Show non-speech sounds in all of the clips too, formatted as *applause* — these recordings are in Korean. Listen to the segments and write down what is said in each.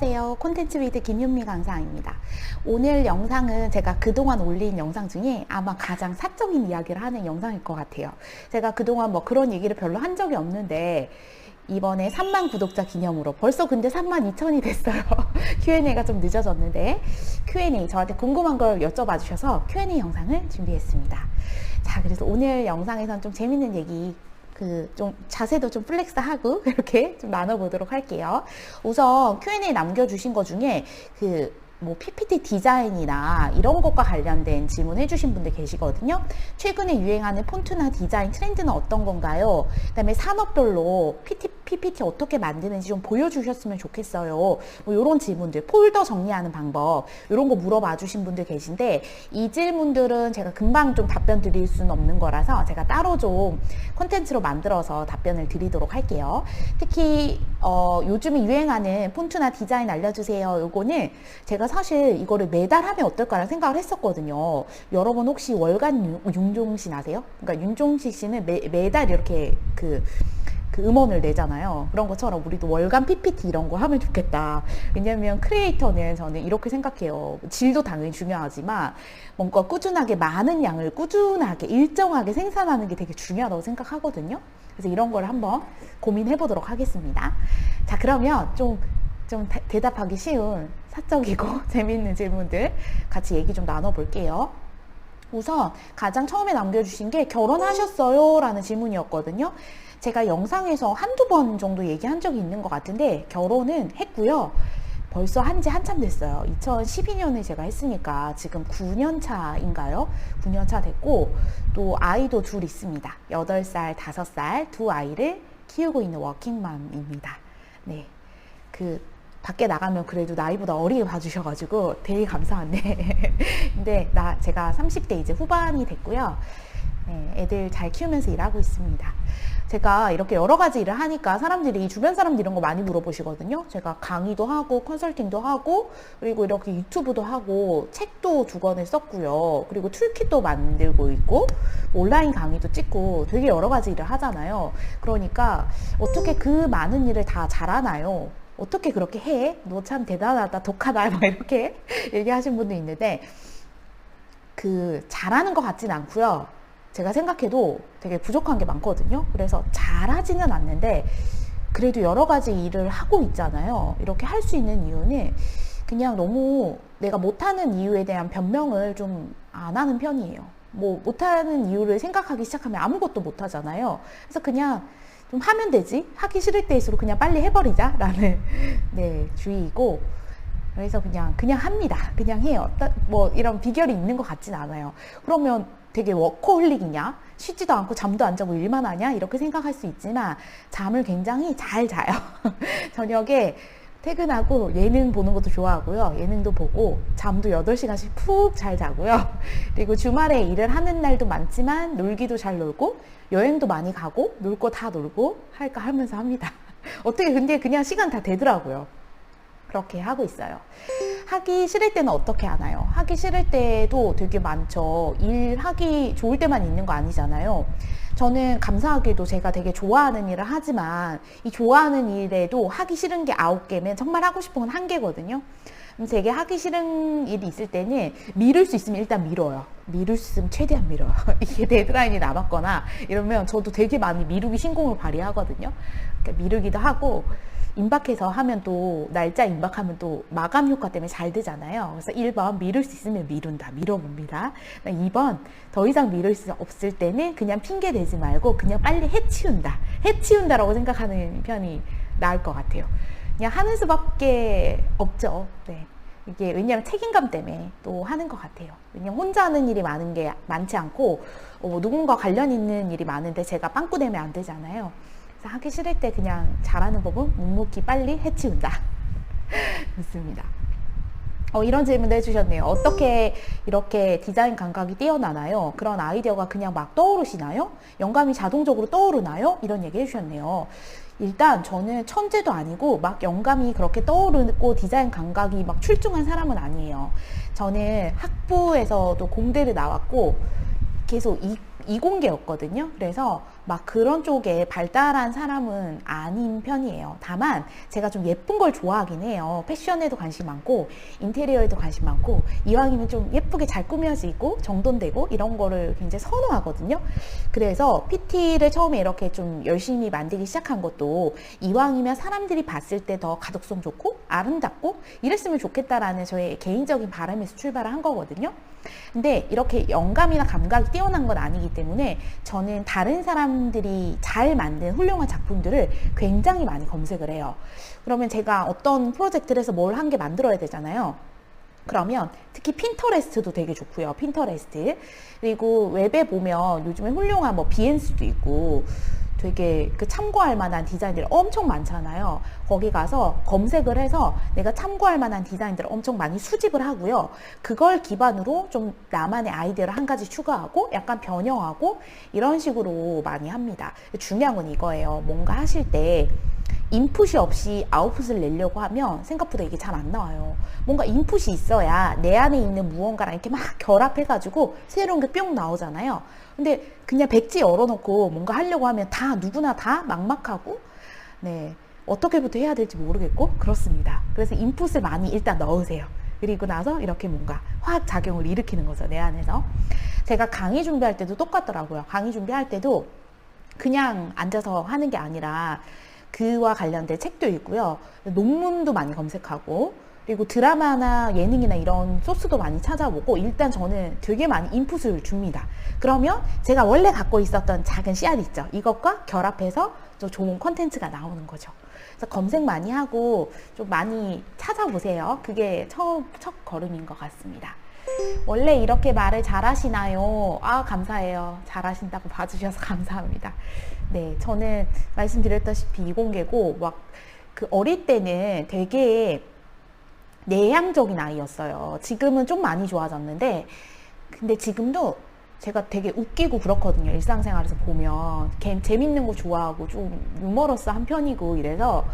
안녕하세요. 콘텐츠 위드 김윤미 강사입니다. 오늘 영상은 제가 그동안 올린 영상 중에 아마 가장 사적인 이야기를 하는 영상일 것 같아요. 제가 그동안 뭐 그런 얘기를 별로 한 적이 없는데 이번에 3만 구독자 기념으로 벌써 근데 3만 2천이 됐어요. *laughs* Q&A가 좀 늦어졌는데 Q&A 저한테 궁금한 걸 여쭤봐 주셔서 Q&A 영상을 준비했습니다. 자, 그래서 오늘 영상에선 좀 재밌는 얘기 그 좀 자세도 좀 플렉스하고 *laughs* 이렇게 좀 나눠보도록 할게요. 우선 Q&A 남겨주신 것 중에 그 뭐 PPT 디자인이나 이런 것과 관련된 질문 해주신 분들 계시거든요. 최근에 유행하는 폰트나 디자인 트렌드는 어떤 건가요? 그다음에 산업별로 PT, PPT 어떻게 만드는지 좀 보여주셨으면 좋겠어요. 뭐 이런 질문들, 폴더 정리하는 방법 이런 거 물어봐 주신 분들 계신데 이 질문들은 제가 금방 좀 답변 드릴 수는 없는 거라서 제가 따로 좀 콘텐츠로 만들어서 답변을 드리도록 할게요. 특히 어, 요즘에 유행하는 폰트나 디자인 알려주세요. 요거는 제가 사실 이거를 매달 하면 어떨까라는 생각을 했었거든요. 여러분 혹시 월간 윤- 윤종신 아세요? 그러니까 윤종신 씨는 매, 매달 이렇게 그, 그 음원을 내잖아요. 그런 것처럼 우리도 월간 PPT 이런 거 하면 좋겠다. 왜냐면 크리에이터는 저는 이렇게 생각해요. 질도 당연히 중요하지만 뭔가 꾸준하게 많은 양을 꾸준하게 일정하게 생산하는 게 되게 중요하다고 생각하거든요. 그래서 이런 걸 한번 고민해 보도록 하겠습니다. 자, 그러면 좀, 좀 대- 대답하기 쉬운 사적이고 *laughs* 재미있는 질문들 같이 얘기 좀 나눠볼게요. 우선 가장 처음에 남겨주신 게 결혼하셨어요? 라는 질문이었거든요. 제가 영상에서 한두 번 정도 얘기한 적이 있는 것 같은데 결혼은 했고요. 벌써 한 지 한참 됐어요. 2012년에 제가 했으니까 지금 9년 차인가요? 9년 차 됐고 또 아이도 둘 있습니다. 8살, 5살 두 아이를 키우고 있는 워킹맘입니다. 네. 그 밖에 나가면 그래도 나이보다 어리게 봐주셔가지고 되게 감사한데. *laughs* 근데 나 제가 30대 이제 후반이 됐고요. 네, 애들 잘 키우면서 일하고 있습니다. 제가 이렇게 여러 가지 일을 하니까 사람들이 주변 사람들 이런 거 많이 물어보시거든요. 제가 강의도 하고 컨설팅도 하고 그리고 이렇게 유튜브도 하고 책도 두 권을 썼고요. 그리고 툴kit도 만들고 있고 온라인 강의도 찍고 되게 여러 가지 일을 하잖아요. 그러니까 어떻게 그 많은 일을 다 잘하나요? 어떻게 그렇게 해? 너 참 대단하다, 독하다, *laughs* 막 이렇게 얘기하신 분도 있는데, 그, 잘하는 것 같진 않고요. 제가 생각해도 되게 부족한 게 많거든요. 그래서 잘하지는 않는데, 그래도 여러 가지 일을 하고 있잖아요. 이렇게 할 수 있는 이유는 그냥 너무 내가 못하는 이유에 대한 변명을 좀 안 하는 편이에요. 뭐, 못하는 이유를 생각하기 시작하면 아무것도 못하잖아요. 그래서 그냥 좀 하면 되지. 하기 싫을 때일수록 그냥 빨리 해버리자 라는 네 주의이고 그래서 그냥 그냥 합니다. 그냥 해요. 따- 뭐 이런 비결이 있는 것 같진 않아요. 그러면 되게 워커홀릭이냐? 쉬지도 않고 잠도 안 자고 일만 하냐? 이렇게 생각할 수 있지만 잠을 굉장히 잘 자요. *laughs* 저녁에 퇴근하고 예능 보는 것도 좋아하고요. 예능도 보고 잠도 8시간씩 푹 잘 자고요. *laughs* 그리고 주말에 일을 하는 날도 많지만 놀기도 잘 놀고 여행도 많이 가고 놀 거 다 놀고 할까 하면서 합니다. *laughs* 어떻게 근데 그냥 시간 다 되더라고요. 그렇게 하고 있어요. 하기 싫을 때는 어떻게 하나요? 하기 싫을 때도 되게 많죠. 일하기 좋을 때만 있는 거 아니잖아요. 저는 감사하게도 제가 되게 좋아하는 일을 하지만 이 좋아하는 일에도 하기 싫은 게 아홉 개면 정말 하고 싶은 건 한 개거든요. 되게 하기 싫은 일이 있을 때는 미룰 수 있으면 일단 미뤄요. 미룰 수 있으면 최대한 미뤄요. *laughs* 이게 데드라인이 남았거나 이러면 저도 되게 많이 미루기 신공을 발휘하거든요. 그러니까 미루기도 하고 임박해서 하면 또 날짜 임박하면 또 마감 효과 때문에 잘 되잖아요. 그래서 1번 미룰 수 있으면 미룬다. 미뤄봅니다. 2번 더 이상 미룰 수 없을 때는 그냥 핑계 대지 말고 그냥 빨리 해치운다. 해치운다라고 생각하는 편이 나을 것 같아요. 그냥 하는 수밖에 없죠. 네. 이게 왜냐하면 책임감 때문에 또 하는 것 같아요. 왜냐면 혼자 하는 일이 많은 게 많지 않고 어, 뭐 누군가 관련 있는 일이 많은데 제가 빵꾸 내면 안 되잖아요. 그래서 하기 싫을 때 그냥 잘하는 법은 묵묵히 빨리 해치운다. *laughs* 좋습니다. 어, 이런 질문도 해주셨네요. 어떻게 이렇게 디자인 감각이 뛰어나나요? 그런 아이디어가 그냥 막 떠오르시나요? 영감이 자동적으로 떠오르나요? 이런 얘기 해주셨네요. 일단 저는 천재도 아니고 막 영감이 그렇게 떠오르고 디자인 감각이 막 출중한 사람은 아니에요. 저는 학부에서도 공대를 나왔고 계속 이, 이공계였거든요. 그래서 막 그런 쪽에 발달한 사람은 아닌 편이에요. 다만 제가 좀 예쁜 걸 좋아하긴 해요. 패션에도 관심 많고 인테리어에도 관심 많고 이왕이면 좀 예쁘게 잘 꾸며지고 정돈되고 이런 거를 굉장히 선호하거든요. 그래서 PT를 처음에 이렇게 좀 열심히 만들기 시작한 것도 이왕이면 사람들이 봤을 때 더 가독성 좋고 아름답고 이랬으면 좋겠다라는 저의 개인적인 바람에서 출발을 한 거거든요. 근데 이렇게 영감이나 감각이 뛰어난 건 아니기 때문에 저는 다른 사람 들이 잘 만든 훌륭한 작품들을 굉장히 많이 검색을 해요. 그러면 제가 어떤 프로젝트를 해서 뭘한개 만들어야 되잖아요. 그러면 특히 핀터레스트도 되게 좋고요. 핀터레스트. 그리고 웹에 보면 요즘에 훌륭한 뭐 비엔스도 있고 되게 그 참고할 만한 디자인들이 엄청 많잖아요. 거기 가서 검색을 해서 내가 참고할 만한 디자인들을 엄청 많이 수집을 하고요. 그걸 기반으로 좀 나만의 아이디어를 한 가지 추가하고 약간 변형하고 이런 식으로 많이 합니다. 중요한 건 이거예요. 뭔가 하실 때 인풋이 없이 아웃풋을 내려고 하면 생각보다 이게 잘 안 나와요. 뭔가 인풋이 있어야 내 안에 있는 무언가랑 이렇게 막 결합해가지고 새로운 게 뿅 나오잖아요. 근데 그냥 백지 열어놓고 뭔가 하려고 하면 다 누구나 다 막막하고, 네. 어떻게부터 해야 될지 모르겠고, 그렇습니다. 그래서 인풋을 많이 일단 넣으세요. 그리고 나서 이렇게 뭔가 화학 작용을 일으키는 거죠, 내 안에서. 제가 강의 준비할 때도 똑같더라고요. 강의 준비할 때도 그냥 앉아서 하는 게 아니라 그와 관련된 책도 읽고요. 논문도 많이 검색하고 그리고 드라마나 예능이나 이런 소스도 많이 찾아보고 일단 저는 되게 많이 인풋을 줍니다. 그러면 제가 원래 갖고 있었던 작은 씨앗 있죠. 이것과 결합해서 좀 좋은 컨텐츠가 나오는 거죠. 그래서 검색 많이 하고 좀 많이 찾아보세요. 그게 처음 첫 걸음인 것 같습니다. 원래 이렇게 말을 잘하시나요? 아, 감사해요. 잘하신다고 봐주셔서 *laughs* 감사합니다. 네, 저는 말씀드렸다시피 이공계고, 막, 그 어릴 때는 되게 내향적인 아이였어요. 지금은 좀 많이 좋아졌는데, 근데 지금도 제가 되게 웃기고 그렇거든요. 일상생활에서 보면. 개, 재밌는 거 좋아하고 좀 유머러스 한 편이고 이래서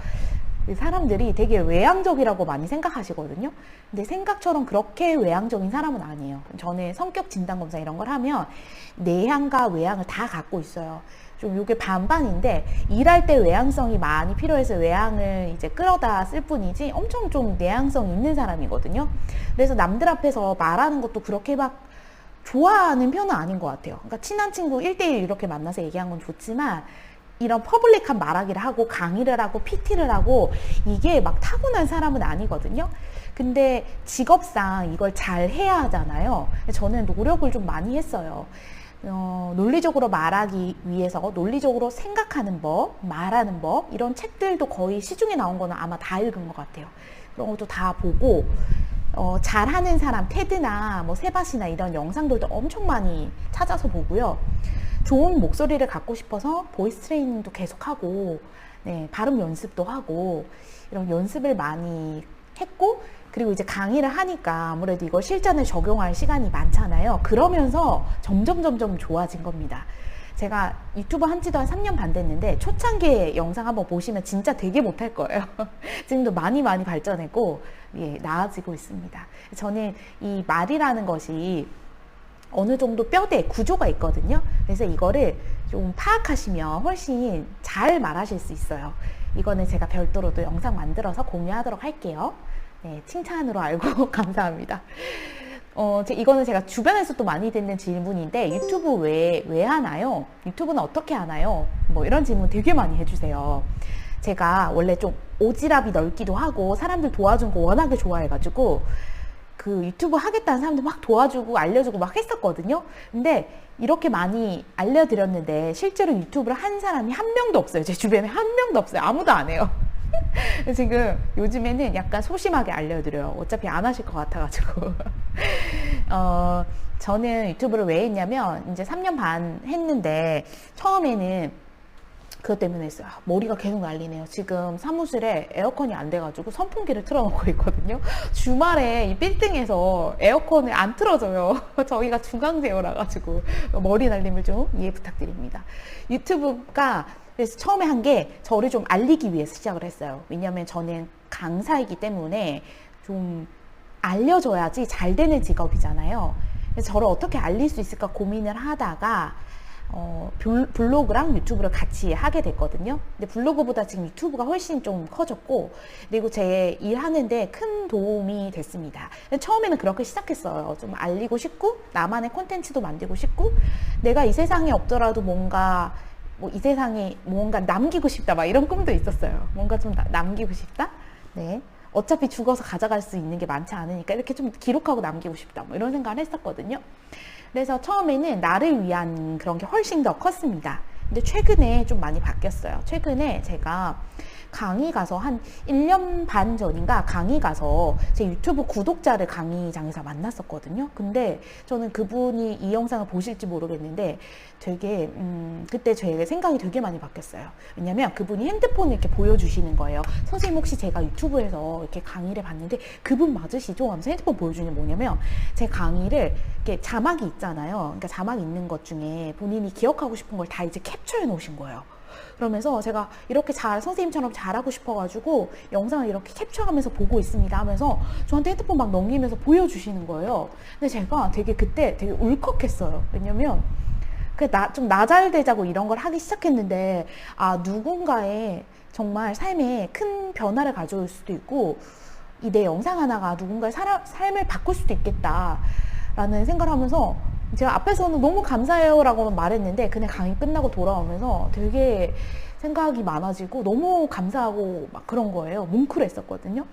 사람들이 되게 외향적이라고 많이 생각하시거든요. 근데 생각처럼 그렇게 외향적인 사람은 아니에요. 저는 성격 진단 검사 이런 걸 하면 내향과 외향을 다 갖고 있어요. 좀 이게 반반인데 일할 때 외향성이 많이 필요해서 외향을 이제 끌어다 쓸 뿐이지 엄청 좀 내향성 있는 사람이거든요. 그래서 남들 앞에서 말하는 것도 그렇게 막 좋아하는 편은 아닌 것 같아요. 그러니까 친한 친구 1대1 이렇게 만나서 얘기한 건 좋지만 이런 퍼블릭한 말하기를 하고 강의를 하고 PT를 하고 이게 막 타고난 사람은 아니거든요. 근데 직업상 이걸 잘 해야 하잖아요. 저는 노력을 좀 많이 했어요. 어, 논리적으로 말하기 위해서 논리적으로 생각하는 법, 말하는 법 이런 책들도 거의 시중에 나온 거는 아마 다 읽은 것 같아요. 그런 것도 다 보고 어, 잘하는 사람 테드나 뭐 세바시나 이런 영상들도 엄청 많이 찾아서 보고요. 좋은 목소리를 갖고 싶어서 보이스 트레이닝도 계속하고 네, 발음 연습도 하고 이런 연습을 많이 했고 그리고 이제 강의를 하니까 아무래도 이걸 실전에 적용할 시간이 많잖아요. 그러면서 점점 점점 좋아진 겁니다. 제가 유튜브 한 지도 한 3년 반 됐는데 초창기 영상 한번 보시면 진짜 되게 못할 거예요. *laughs* 지금도 많이 많이 발전했고 예, 나아지고 있습니다. 저는 이 말이라는 것이 어느 정도 뼈대 구조가 있거든요. 그래서 이거를 좀 파악하시면 훨씬 잘 말하실 수 있어요. 이거는 제가 별도로도 영상 만들어서 공유하도록 할게요. 네, 칭찬으로 알고 *laughs* 감사합니다. 어, 이거는 제가 주변에서 도 많이 듣는 질문인데 유튜브 왜, 왜 하나요? 유튜브는 어떻게 하나요? 뭐 이런 질문 되게 많이 해주세요. 제가 원래 좀 오지랖이 넓기도 하고 사람들 도와준 거 워낙에 좋아해가지고 그 유튜브 하겠다는 사람들 막 도와주고 알려주고 막 했었거든요. 근데 이렇게 많이 알려드렸는데 실제로 유튜브를 한 사람이 한 명도 없어요. 제 주변에 한 명도 없어요. 아무도 안 해요. *laughs* 지금 요즘에는 약간 소심하게 알려드려요. 어차피 안 하실 것 같아가지고. *laughs* 어, 저는 유튜브를 왜 했냐면 이제 3년 반 했는데 처음에는 그것 때문에 했어요. 아, 머리가 계속 날리네요. 지금 사무실에 에어컨이 안 돼가지고 선풍기를 틀어놓고 있거든요. 주말에 이 빌딩에서 에어컨을 안 틀어줘요. *laughs* 저희가 중앙제어라 가지고 머리 날림을 좀 이해 부탁드립니다. 유튜브가 그래서 처음에 한 게 저를 좀 알리기 위해서 시작을 했어요. 왜냐하면 저는 강사이기 때문에 좀 알려줘야지 잘 되는 직업이잖아요. 그래서 저를 어떻게 알릴 수 있을까 고민을 하다가 어, 블- 블로그랑 유튜브를 같이 하게 됐거든요. 근데 블로그보다 지금 유튜브가 훨씬 좀 커졌고, 그리고 제 일하는데 큰 도움이 됐습니다. 처음에는 그렇게 시작했어요. 좀 알리고 싶고, 나만의 콘텐츠도 만들고 싶고, 내가 이 세상에 없더라도 뭔가, 뭐 이 세상에 뭔가 남기고 싶다, 막 이런 꿈도 있었어요. 뭔가 좀 나- 남기고 싶다? 네. 어차피 죽어서 가져갈 수 있는 게 많지 않으니까 이렇게 좀 기록하고 남기고 싶다, 뭐 이런 생각을 했었거든요. 그래서 처음에는 나를 위한 그런 게 훨씬 더 컸습니다. 근데 최근에 좀 많이 바뀌었어요. 최근에 제가 강의 가서 한 1년 반 전인가 강의 가서 제 유튜브 구독자를 강의장에서 만났었거든요. 근데 저는 그분이 이 영상을 보실지 모르겠는데 되게, 음, 그때 제 생각이 되게 많이 바뀌었어요. 왜냐면 그분이 핸드폰을 이렇게 보여주시는 거예요. 선생님 혹시 제가 유튜브에서 이렇게 강의를 봤는데 그분 맞으시죠? 하면서 핸드폰 보여주는 게 뭐냐면 제 강의를 이렇게 자막이 있잖아요. 그러니까 자막 있는 것 중에 본인이 기억하고 싶은 걸 다 이제 캡처해 놓으신 거예요. 그러면서 제가 이렇게 잘 선생님처럼 잘하고 싶어가지고 영상을 이렇게 캡처하면서 보고 있습니다 하면서 저한테 핸드폰 막 넘기면서 보여주시는 거예요. 근데 제가 되게 그때 되게 울컥했어요. 왜냐면 그좀 나잘되자고 이런 걸 하기 시작했는데 아 누군가의 정말 삶에 큰 변화를 가져올 수도 있고 이 내 영상 하나가 누군가의 살아, 삶을 바꿀 수도 있겠다라는 생각을 하면서 제가 앞에서는 너무 감사해요라고 말했는데 그냥 강의 끝나고 돌아오면서 되게 생각이 많아지고 너무 감사하고 막 그런 거예요. 뭉클했었거든요.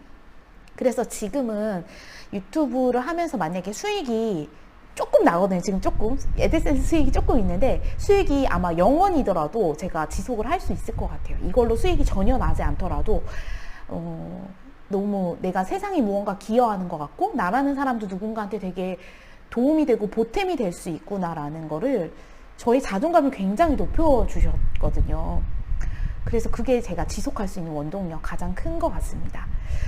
그래서 지금은 유튜브를 하면서 만약에 수익이 조금 나거든요. 지금 조금 에드센스 수익이 조금 있는데 수익이 아마 0원이더라도 제가 지속을 할 수 있을 것 같아요. 이걸로 수익이 전혀 나지 않더라도 어, 너무 내가 세상에 무언가 기여하는 것 같고 나라는 사람도 누군가한테 되게 도움이 되고 보탬이 될 수 있구나라는 거를 저희 자존감을 굉장히 높여주셨거든요. 그래서 그게 제가 지속할 수 있는 원동력 가장 큰 것 같습니다.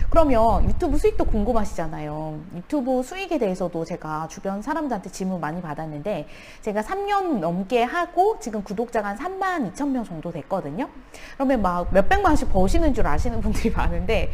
그러면 유튜브 수익도 궁금하시잖아요. 유튜브 수익에 대해서도 제가 주변 사람들한테 질문 많이 받았는데 제가 3년 넘게 하고 지금 구독자가 한 3만 2천 명 정도 됐거든요. 그러면 막 몇백만 원씩 버시는 줄 아시는 분들이 *laughs* 많은데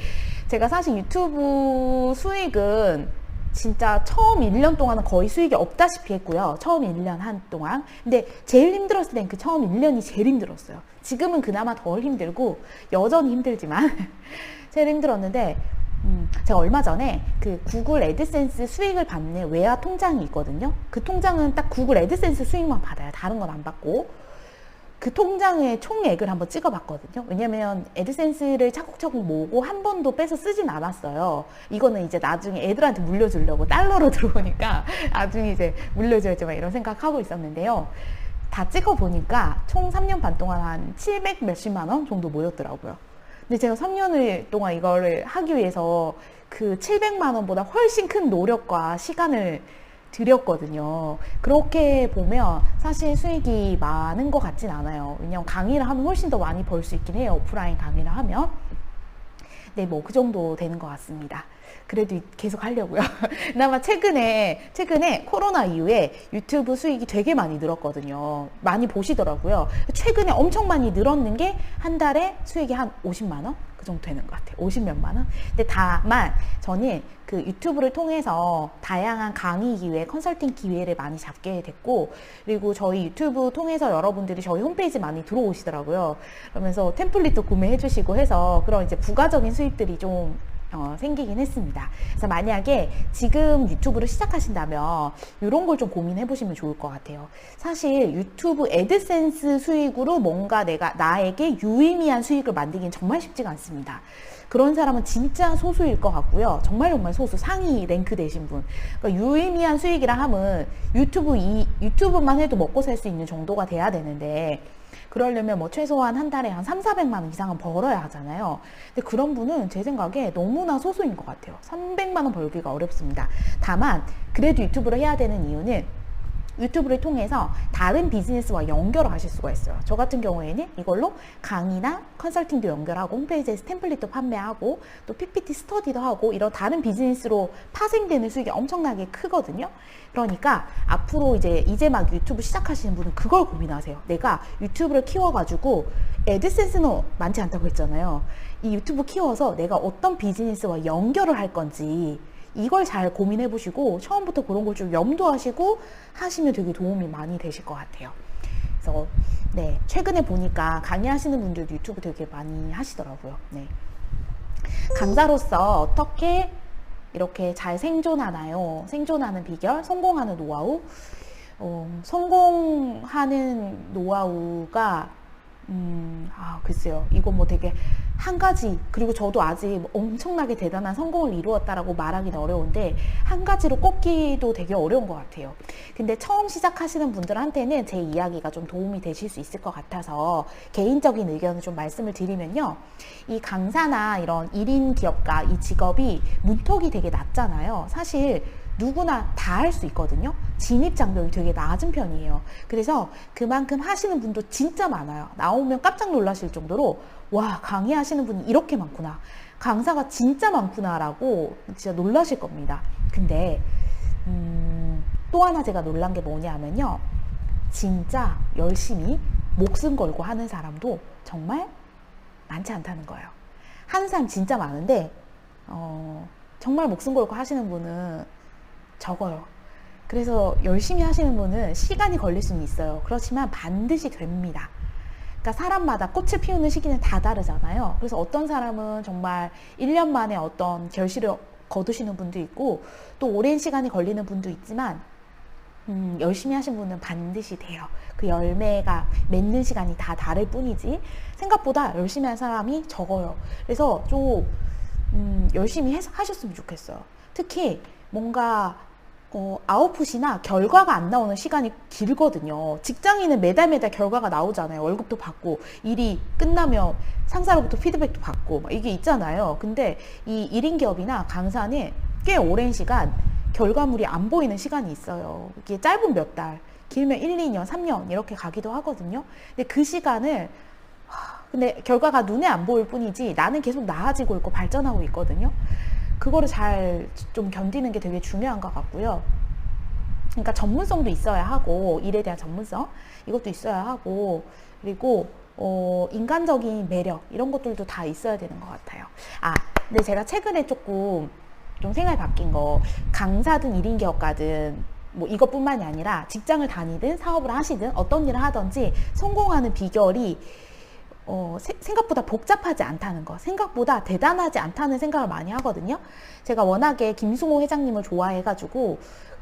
제가 사실 유튜브 수익은 진짜 처음 1년 동안은 거의 수익이 없다시피 했고요. 처음 1년 한 동안. 근데 제일 힘들었을 땐 그 처음 1년이 제일 힘들었어요. 지금은 그나마 덜 힘들고 여전히 힘들지만 *laughs* 제일 힘들었는데 음, 제가 얼마 전에 그 구글 애드센스 수익을 받는 외화 통장이 있거든요. 그 통장은 딱 구글 애드센스 수익만 받아요. 다른 건 안 받고. 그 통장의 총액을 한번 찍어봤거든요. 왜냐면 애드센스를 차곡차곡 모으고 한 번도 빼서 쓰진 않았어요. 이거는 이제 나중에 애들한테 물려주려고 달러로 *laughs* 들어오니까 나중에 이제 물려줘야지 막 이런 생각하고 있었는데요. 다 찍어보니까 총 3년 반 동안 한 700 몇십만 원 정도 모였더라고요. 근데 제가 3년을 동안 이거를 하기 위해서 그 700만 원보다 훨씬 큰 노력과 시간을 드렸거든요. 그렇게 보면 사실 수익이 많은 것 같진 않아요. 왜냐면 강의를 하면 훨씬 더 많이 벌 수 있긴 해요. 오프라인 강의를 하면. 네, 뭐 그 정도 되는 것 같습니다. 그래도 계속 하려고요. *laughs* 그나마 최근에 최근에 코로나 이후에 유튜브 수익이 되게 많이 늘었거든요. 많이 보시더라고요. 최근에 엄청 많이 늘었는 게 한 달에 수익이 한 50만 원? 그 정도 되는 것 같아요. 50 몇만 원? 근데 다만 저는 그 유튜브를 통해서 다양한 강의 기회, 컨설팅 기회를 많이 잡게 됐고 그리고 저희 유튜브 통해서 여러분들이 저희 홈페이지 많이 들어오시더라고요. 그러면서 템플릿도 구매해 주시고 해서 그런 이제 부가적인 수입들이 좀 어, 생기긴 했습니다. 그래서 만약에 지금 유튜브를 시작하신다면 이런 걸 좀 고민해 보시면 좋을 것 같아요. 사실 유튜브 애드센스 수익으로 뭔가 내가 나에게 유의미한 수익을 만들긴 정말 쉽지가 않습니다. 그런 사람은 진짜 소수일 것 같고요. 정말 정말 소수 상위 랭크 되신 분. 그러니까 유의미한 수익이라 함은 유튜브 이 유튜브만 해도 먹고 살 수 있는 정도가 돼야 되는데 그러려면 뭐 최소한 한 달에 한 3, 400만 원 이상은 벌어야 하잖아요. 근데 그런 분은 제 생각에 너무나 소수인 것 같아요. 300만 원 벌기가 어렵습니다. 다만 그래도 유튜브를 해야 되는 이유는 유튜브를 통해서 다른 비즈니스와 연결을 하실 수가 있어요. 저 같은 경우에는 이걸로 강의나 컨설팅도 연결하고 홈페이지에서 템플릿도 판매하고 또 PPT 스터디도 하고 이런 다른 비즈니스로 파생되는 수익이 엄청나게 크거든요. 그러니까 앞으로 이제 이제 막 유튜브 시작하시는 분은 그걸 고민하세요. 내가 유튜브를 키워가지고 애드센스는 많지 않다고 했잖아요. 이 유튜브 키워서 내가 어떤 비즈니스와 연결을 할 건지 이걸 잘 고민해 보시고 처음부터 그런 걸 좀 염두하시고 하시면 되게 도움이 많이 되실 것 같아요. 그래서 네 최근에 보니까 강의하시는 분들도 유튜브 되게 많이 하시더라고요. 네. 강사로서 어떻게 이렇게 잘 생존하나요? 생존하는 비결, 성공하는 노하우. 어, 성공하는 노하우가 음, 아, 글쎄요. 이거 뭐 되게 한 가지, 그리고 저도 아직 뭐 엄청나게 대단한 성공을 이루었다라고 말하기는 어려운데, 한 가지로 꼽기도 되게 어려운 것 같아요. 근데 처음 시작하시는 분들한테는 제 이야기가 좀 도움이 되실 수 있을 것 같아서, 개인적인 의견을 좀 말씀을 드리면요. 이 강사나 이런 1인 기업가 이 직업이 문턱이 되게 낮잖아요. 사실 누구나 다 할 수 있거든요. 진입 장벽이 되게 낮은 편이에요. 그래서 그만큼 하시는 분도 진짜 많아요. 나오면 깜짝 놀라실 정도로 와 강의하시는 분이 이렇게 많구나. 강사가 진짜 많구나라고 진짜 놀라실 겁니다. 근데 음, 또 하나 제가 놀란 게 뭐냐면요. 진짜 열심히 목숨 걸고 하는 사람도 정말 많지 않다는 거예요. 하는 사람 진짜 많은데 어, 정말 목숨 걸고 하시는 분은 적어요. 그래서 열심히 하시는 분은 시간이 걸릴 수는 있어요. 그렇지만 반드시 됩니다. 그러니까 사람마다 꽃을 피우는 시기는 다 다르잖아요. 그래서 어떤 사람은 정말 1년 만에 어떤 결실을 거두시는 분도 있고 또 오랜 시간이 걸리는 분도 있지만 음, 열심히 하신 분은 반드시 돼요. 그 열매가 맺는 시간이 다 다를 뿐이지 생각보다 열심히 한 사람이 적어요. 그래서 좀 음, 열심히 해서 하셨으면 좋겠어요. 특히 뭔가 어, 아웃풋이나 결과가 안 나오는 시간이 길거든요. 직장인은 매달 매달 결과가 나오잖아요. 월급도 받고 일이 끝나면 상사로부터 피드백도 받고 막 이게 있잖아요. 근데 이 1인 기업이나 강사는 꽤 오랜 시간 결과물이 안 보이는 시간이 있어요. 이게 짧은 몇 달, 길면 1, 2년, 3년 이렇게 가기도 하거든요. 근데 그 시간을 하, 근데 결과가 눈에 안 보일 뿐이지 나는 계속 나아지고 있고 발전하고 있거든요. 그거를 잘 좀 견디는 게 되게 중요한 것 같고요. 그러니까 전문성도 있어야 하고 일에 대한 전문성 이것도 있어야 하고 그리고 어, 인간적인 매력 이런 것들도 다 있어야 되는 것 같아요. 아, 근데 제가 최근에 조금 좀 생각이 바뀐 거 강사든 일인 기업가든 뭐 이것뿐만이 아니라 직장을 다니든 사업을 하시든 어떤 일을 하든지 성공하는 비결이 어, 세, 생각보다 복잡하지 않다는 거, 생각보다 대단하지 않다는 생각을 많이 하거든요. 제가 워낙에 김승호 회장님을 좋아해가지고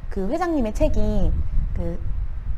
그 회장님의 책이 그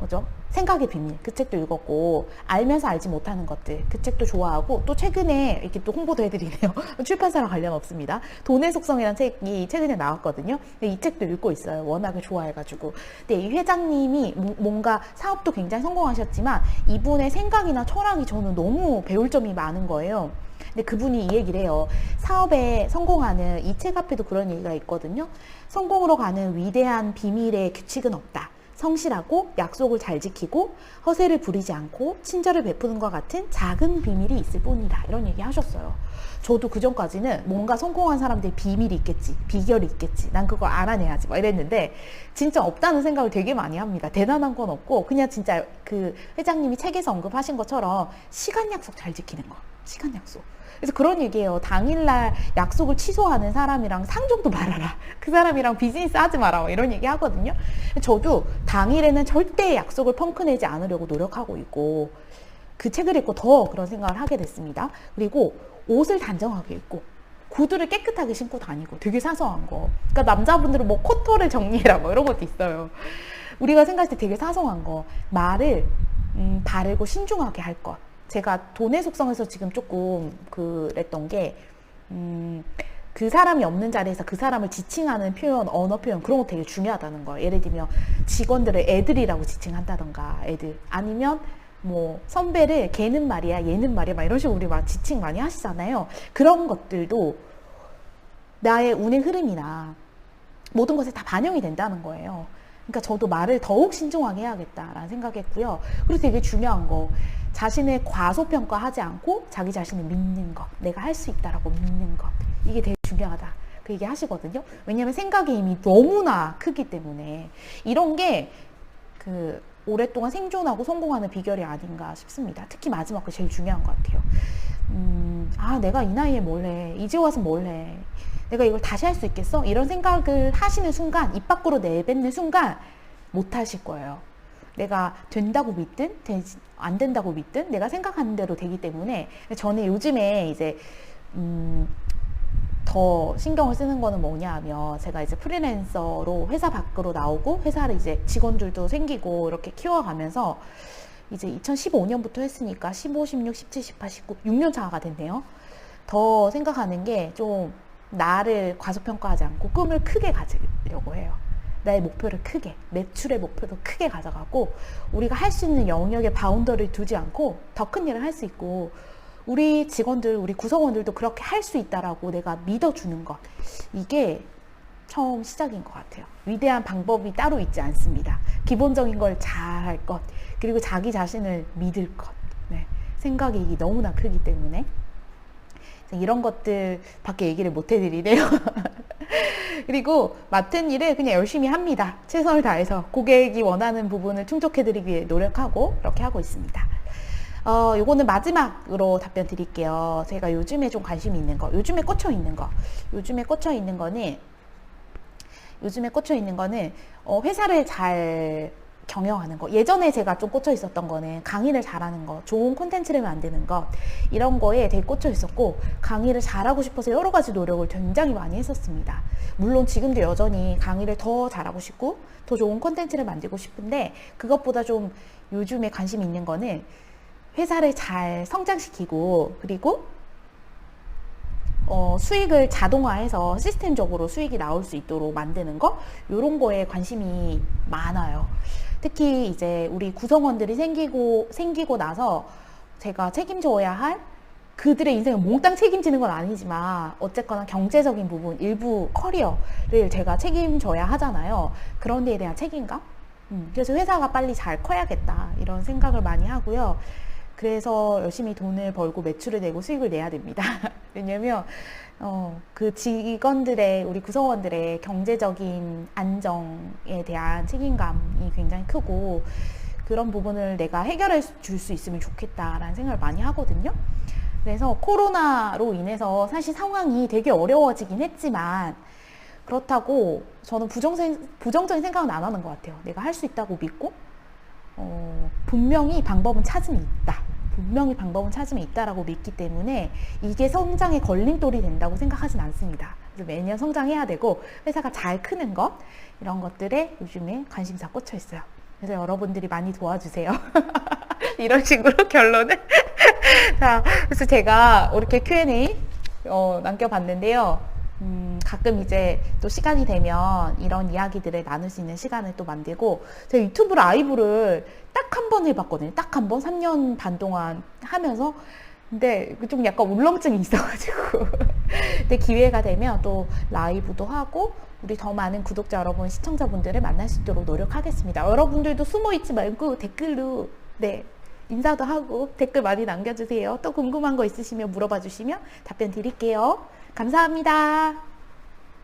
뭐죠? 생각의 비밀 그 책도 읽었고 알면서 알지 못하는 것들 그 책도 좋아하고 또 최근에 이렇게 또 홍보도 해드리네요 *laughs* 출판사랑 관련 없습니다 돈의 속성이라는 책이 최근에 나왔거든요 이 책도 읽고 있어요 워낙에 좋아해가지고 근데 이 회장님이 뭔가 사업도 굉장히 성공하셨지만 이분의 생각이나 철학이 저는 너무 배울 점이 많은 거예요 근데 그분이 이 얘기를 해요. 사업에 성공하는 이 책 앞에도 그런 얘기가 있거든요. 성공으로 가는 위대한 비밀의 규칙은 없다. 성실하고 약속을 잘 지키고 허세를 부리지 않고 친절을 베푸는 것 같은 작은 비밀이 있을 뿐이다. 이런 얘기 하셨어요. 저도 그 전까지는 뭔가 성공한 사람들 비밀이 있겠지, 비결이 있겠지, 난 그걸 알아내야지, 막 이랬는데, 진짜 없다는 생각을 되게 많이 합니다. 대단한 건 없고, 그냥 진짜 그 회장님이 책에서 언급하신 것처럼 시간 약속 잘 지키는 거. 시간 약속. 그래서 그런 얘기예요. 당일날 약속을 취소하는 사람이랑 상종도 말아라. 그 사람이랑 비즈니스 하지 마라. 뭐 이런 얘기 하거든요. 저도 당일에는 절대 약속을 펑크내지 않으려고 노력하고 있고 그 책을 읽고 더 그런 생각을 하게 됐습니다. 그리고 옷을 단정하게 입고 구두를 깨끗하게 신고 다니고 되게 사소한 거. 그러니까 남자분들은 뭐 코털을 정리해라 뭐 이런 것도 있어요. 우리가 생각할 때 되게 사소한 거. 말을 음, 바르고 신중하게 할 것. 제가 돈의 속성에서 지금 조금 그랬던 게, 음, 그 사람이 없는 자리에서 그 사람을 지칭하는 표현, 언어 표현, 그런 거 되게 중요하다는 거예요. 예를 들면 직원들을 애들이라고 지칭한다던가, 애들. 아니면 뭐 선배를 걔는 말이야, 얘는 말이야, 막 이런 식으로 우리 막 지칭 많이 하시잖아요. 그런 것들도 나의 운의 흐름이나 모든 것에 다 반영이 된다는 거예요. 그러니까 저도 말을 더욱 신중하게 해야겠다라는 생각했고요. 그리고 되게 중요한 거. 자신의 과소평가하지 않고 자기 자신을 믿는 것, 내가 할 수 있다라고 믿는 것, 이게 되게 중요하다. 그 얘기 하시거든요. 왜냐하면 생각의 힘이 너무나 크기 때문에 이런 게 그 오랫동안 생존하고 성공하는 비결이 아닌가 싶습니다. 특히 마지막 그 제일 중요한 것 같아요. 음, 아, 내가 이 나이에 뭘 해? 이제 와서 뭘 해? 내가 이걸 다시 할 수 있겠어? 이런 생각을 하시는 순간, 입 밖으로 내뱉는 순간 못 하실 거예요. 내가 된다고 믿든 안 된다고 믿든 내가 생각하는 대로 되기 때문에 저는 요즘에 이제 음, 더 신경을 쓰는 거는 뭐냐 하면 제가 이제 프리랜서로 회사 밖으로 나오고 회사를 이제 직원들도 생기고 이렇게 키워가면서 이제 2015년부터 했으니까 15, 16, 17, 18, 19, 6년 차가 됐네요. 더 생각하는 게 좀 나를 과소평가하지 않고 꿈을 크게 가지려고 해요. 나의 목표를 크게, 매출의 목표도 크게 가져가고 우리가 할 수 있는 영역에 바운더를 두지 않고 더 큰 일을 할 수 있고 우리 직원들, 우리 구성원들도 그렇게 할 수 있다라고 내가 믿어주는 것. 이게 처음 시작인 것 같아요. 위대한 방법이 따로 있지 않습니다. 기본적인 걸 잘 할 것, 그리고 자기 자신을 믿을 것. 네. 생각이 너무나 크기 때문에. 이런 것들 밖에 얘기를 못 해드리네요. *laughs* *laughs* 그리고 맡은 일을 그냥 열심히 합니다. 최선을 다해서 고객이 원하는 부분을 충족해드리기 위해 노력하고 이렇게 하고 있습니다. 어, 요거는 마지막으로 답변 드릴게요. 제가 요즘에 좀 관심 있는 거, 요즘에 꽂혀 있는 거, 요즘에 꽂혀 있는 거는, 요즘에 꽂혀 있는 거는, 어, 회사를 잘 경영하는 거. 예전에 제가 좀 꽂혀 있었던 거는 강의를 잘하는 거, 좋은 콘텐츠를 만드는 것, 이런 거에 되게 꽂혀 있었고, 강의를 잘하고 싶어서 여러 가지 노력을 굉장히 많이 했었습니다. 물론 지금도 여전히 강의를 더 잘하고 싶고, 더 좋은 콘텐츠를 만들고 싶은데, 그것보다 좀 요즘에 관심 있는 거는 회사를 잘 성장시키고, 그리고 어, 수익을 자동화해서 시스템적으로 수익이 나올 수 있도록 만드는 거 이런 거에 관심이 많아요. 특히 이제 우리 구성원들이 생기고 생기고 나서 제가 책임져야 할 그들의 인생을 몽땅 책임지는 건 아니지만 어쨌거나 경제적인 부분 일부 커리어를 제가 책임져야 하잖아요. 그런 데에 대한 책임감. 음, 그래서 회사가 빨리 잘 커야겠다 이런 생각을 많이 하고요. 그래서 열심히 돈을 벌고 매출을 내고 수익을 내야 됩니다. *laughs* 왜냐면 어, 그 직원들의 우리 구성원들의 경제적인 안정에 대한 책임감이 굉장히 크고 그런 부분을 내가 해결해 줄 수 있으면 좋겠다라는 생각을 많이 하거든요. 그래서 코로나로 인해서 사실 상황이 되게 어려워지긴 했지만 그렇다고 저는 부정생, 부정적인 생각은 안 하는 것 같아요. 내가 할 수 있다고 믿고 어, 분명히 방법은 찾으면 있다. 분명히 방법은 찾으면 있다라고 믿기 때문에 이게 성장의 걸림돌이 된다고 생각하진 않습니다. 그래서 매년 성장해야 되고 회사가 잘 크는 것 이런 것들에 요즘에 관심사 꽂혀 있어요. 그래서 여러분들이 많이 도와주세요. *laughs* 이런 식으로 결론을. *laughs* 자, 그래서 제가 이렇게 Q&A 어, 남겨봤는데요. 음, 가끔 이제 또 시간이 되면 이런 이야기들을 나눌 수 있는 시간을 또 만들고 제가 유튜브 라이브를 딱 한 번 해봤거든요. 딱 한 번, 3년 반 동안 하면서 근데 좀 약간 울렁증이 *laughs* 있어가지고 근데 기회가 되면 또 라이브도 하고 우리 더 많은 구독자 여러분, 시청자분들을 만날 수 있도록 노력하겠습니다. 여러분들도 숨어 있지 말고 댓글로 네 인사도 하고 댓글 많이 남겨주세요. 또 궁금한 거 있으시면 물어봐 주시면 답변 드릴게요. 감사합니다.